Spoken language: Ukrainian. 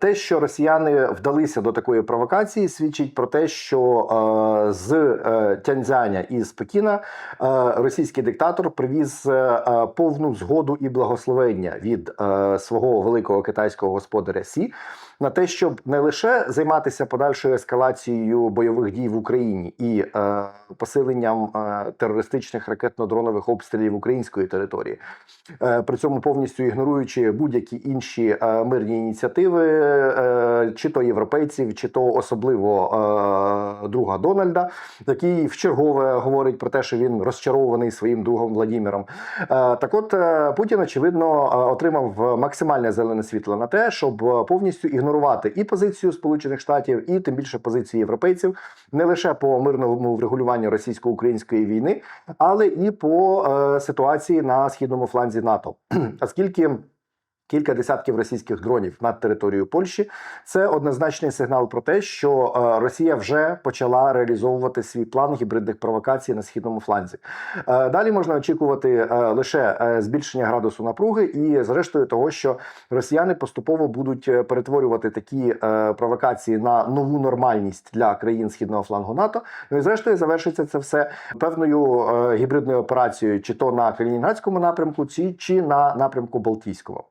Те, що росіяни вдалися до такої провокації, свідчить про те, що е, з е, Тяньцзяня і з Пекіна е, російський диктатор привіз е, е, повну згоду і благословення від е, свого великого китайського господаря Сі на те, щоб не лише займатися подальшою ескалацією бойових дій в Україні і е, посиленням е, терористичних ракетно-дронових обстрілів української території, е, при цьому повністю ігноруючи будь-які інші е, мирні ініціативи, е, чи то європейців, чи то особливо е, друга Дональда, який вчергове говорить про те, що він розчарований своїм другом Владіміром. Е, так, от е, Путін очевидно е, отримав максимальне зелене світло на те, щоб повністю ігнорувати і позицію Сполучених Штатів, і тим більше позицію європейців не лише по мирному врегулюванню російсько-української війни, але і по е, ситуації на східному фланзі НАТО, оскільки. Кілька десятків російських дронів над територією Польщі це однозначний сигнал про те, що е, Росія вже почала реалізовувати свій план гібридних провокацій на східному фланзі. Е, Далі можна очікувати е, лише збільшення градусу напруги, і зрештою того, що росіяни поступово будуть перетворювати такі провокації на нову нормальність для країн східного флангу НАТО. Ну і зрештою завершиться це все певною гібридною операцією, чи то на Калінінградському напрямку, чи, на напрямку Балтійському.